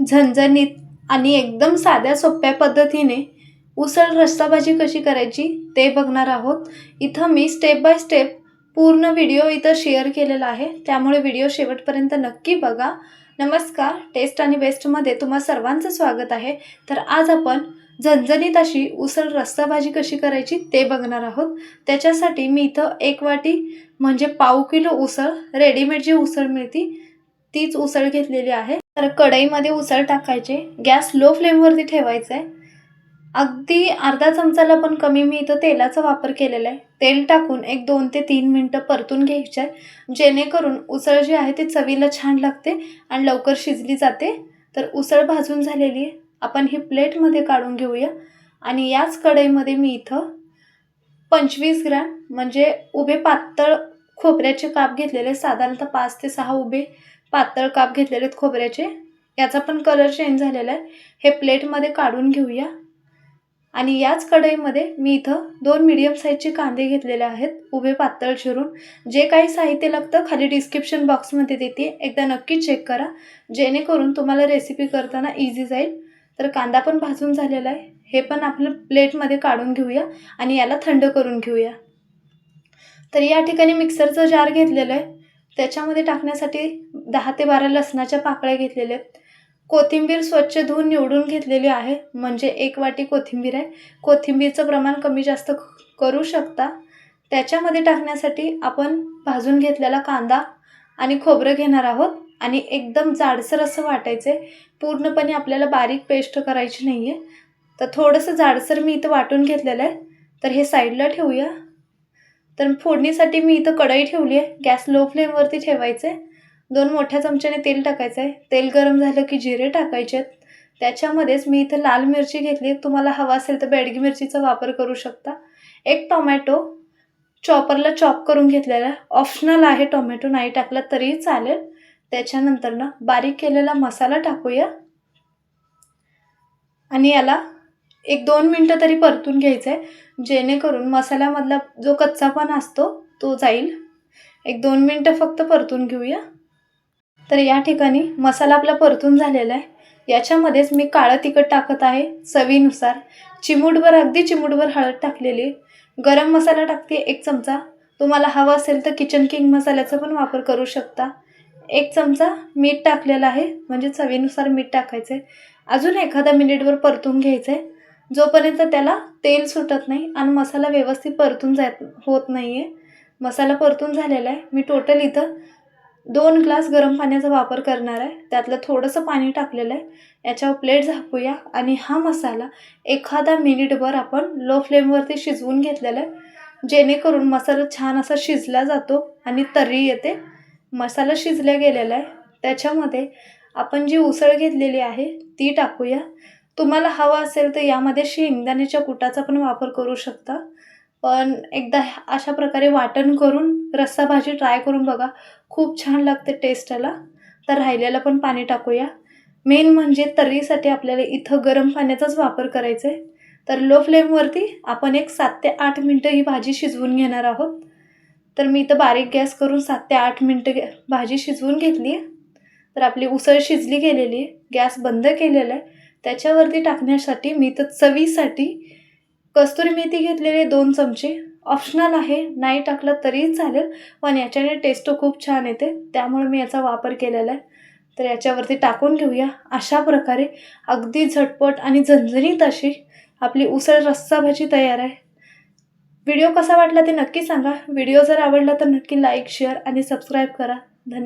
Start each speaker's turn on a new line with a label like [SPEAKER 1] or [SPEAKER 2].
[SPEAKER 1] झणझणीत आणि एकदम साध्या सोप्या पद्धतीने उसळ रस्साभाजी कशी करायची ते बघणार आहोत. इथं मी स्टेप बाय स्टेप पूर्ण व्हिडिओ इथं शेअर केलेला आहे. त्यामुळे व्हिडिओ शेवटपर्यंत नक्की बघा. नमस्कार टेस्ट आणि बेस्टमध्ये तुम्हा सर्वांचं स्वागत आहे. तर आज आपण झणझणीत अशी उसळ रस्साभाजी कशी करायची ते बघणार आहोत. त्याच्यासाठी मी इथं एक वाटी म्हणजे पाव किलो उसळ रेडीमेड जी उसळ मिळती तीच उसळ घेतलेली आहे. तर कढईमध्ये उसळ टाकायचे. गॅस लो फ्लेमवरती ठेवायचा आहे अगदी अर्धा चमचाला पण कमी मी इथं तेलाचा वापर केलेला आहे. तेल टाकून एक दोन ते तीन मिनटं परतून घ्यायचे आहे जेणेकरून उसळ जी आहे ती चवीला छान लागते आणि लवकर शिजली जाते. तर उसळ भाजून झालेली आहे. आपण ही प्लेटमध्ये काढून घेऊया. आणि याच कढईमध्ये मी इथं पंचवीस ग्रॅम म्हणजे उभे पातळ खोबऱ्याचे काप घेतलेले साधारणतः पाच ते सहा उभे पातळ काप घेतलेले आहेत खोबऱ्याचे. याचा पण कलर चेंज झालेला आहे. हे प्लेटमध्ये काढून घेऊया. आणि याच कढईमध्ये मी इथं दोन मीडियम साईजचे कांदे घेतलेले आहेत. उभे पातळ चिरून. जे काही साहित्य लागतं खाली डिस्क्रिप्शन बॉक्समध्ये देते. एकदा नक्की चेक करा. जेणेकरून तुम्हाला रेसिपी करताना इझी जाईल. तर कांदा पण भाजून झालेला आहे. हे पण आपलं प्लेटमध्ये काढून घेऊया आणि याला थंड करून घेऊया. तर या ठिकाणी मिक्सरचं जार घेतलेलं आहे. त्याच्यामध्ये टाकण्यासाठी दहा ते बारा लसणाच्या पाकळ्या घेतलेल्या आहेत. कोथिंबीर स्वच्छ धुवून निवडून घेतलेली आहे. म्हणजे एक वाटी कोथिंबीर आहे. कोथिंबीरचं प्रमाण कमी जास्त करू शकता. त्याच्यामध्ये टाकण्यासाठी आपण भाजून घेतलेला कांदा आणि खोबरं घेणार आहोत. आणि एकदम जाडसर असं वाटायचं आहे पूर्णपणे आपल्याला बारीक पेस्ट करायची नाही आहे तर थोडंसं जाडसर मी इथं वाटून घेतलेलं आहे. तर हे साईडला ठेवूया. तर फोडणीसाठी मी इथं कढई ठेवली आहे. गॅस लो फ्लेमवरती ठेवायचं आहे दोन मोठ्या चमच्याने तेल टाकायचं आहे तेल गरम झालं की जिरे टाकायचे आहेत. त्याच्यामध्येच मी इथं लाल मिरची घेतली तुम्हाला हवा असेल तर बेडगी मिरचीचा वापर करू शकता. एक टोमॅटो चॉपरला चॉप करून घेतलेला ऑप्शनल आहे टोमॅटो. नाही टाकला तरीही चालेल. त्याच्यानंतर ना बारीक केलेला मसाला टाकूया. आणि याला एक दोन मिनटं तरी परतून घ्यायचं आहे जेणेकरून मसाल्यामधला जो कच्चापणा असतो तो जाईल. एक दोन मिनटं फक्त परतून घेऊया. तर या ठिकाणी मसाला आपला परतून झालेला आहे. याच्यामध्येच मी काळं तिखट टाकत आहे चवीनुसार. चिमूटभर अगदी चिमूटभर हळद टाकलेली. गरम मसाला टाकते एक चमचा. तुम्हाला हवा असेल तर किचन किंग मसाल्याचा पण वापर करू शकता. एक चमचा मीठ टाकलेला आहे म्हणजे चवीनुसार मीठ टाकायचं आहे अजून एखादा मिनिटभर परतून घ्यायचं आहे जोपर्यंत त्याला तेल सुटत नाही आणि मसाला व्यवस्थित परतून जात होत नाही आहे मसाला परतून झालेला आहे मी टोटल इथं दोन ग्लास गरम पाण्याचा वापर करणार आहे. त्यातलं थोडंसं पाणी टाकलेलं आहे. याच्यावर प्लेट झाकूया आणि हा मसाला एखादा मिनिटभर आपण लो फ्लेमवरती शिजवून घेतलेला आहे. जेणेकरून मसाला छान असा शिजला जातो आणि तर्री येते. मसाला शिजल्या गेलेला आहे. त्याच्यामध्ये आपण जी उसळ घेतलेली आहे ती टाकूया. तुम्हाला हवा असेल तर यामध्ये शेंगदाण्याच्या कुटाचा पण वापर करू शकता. पण एकदा अशा प्रकारे वाटण करून रस्सा भाजी ट्राय करून बघा. खूप छान लागते टेस्टला तर राहिलेलं पण पाणी टाकूया. मेन म्हणजे तर्रीसाठी आपल्याला इथं गरम पाण्याचाच वापर करायचा आहे. तर लो फ्लेमवरती आपण एक सात ते आठ मिनटं ही भाजी शिजवून घेणार आहोत. तर मी इथं बारीक गॅस करून सात ते आठ मिनटं गॅ भाजी शिजवून घेतली आहे. तर आपली उसळ शिजली गेलेली आहे. गॅस बंद केलेला आहे. त्याच्यावरती टाकण्यासाठी मी तर चवीसाठी कस्तुरी मेथी घेतलेले दोन चमचे. ऑप्शनल आहे. नाही टाकलं तरीही चालेल पण याच्याने टेस्ट खूप छान येते. त्यामुळे मी याचा वापर केलेला आहे. तर याच्यावरती टाकून घेऊया. अशा प्रकारे अगदी झटपट आणि झणझणीत अशी आपली उसळ रस्सा भाजी तयार आहे. व्हिडिओ कसा वाटला ते नक्की सांगा. व्हिडिओ जर आवडला तर नक्की लाईक शेअर आणि सबस्क्राईब करा. धन्यवाद.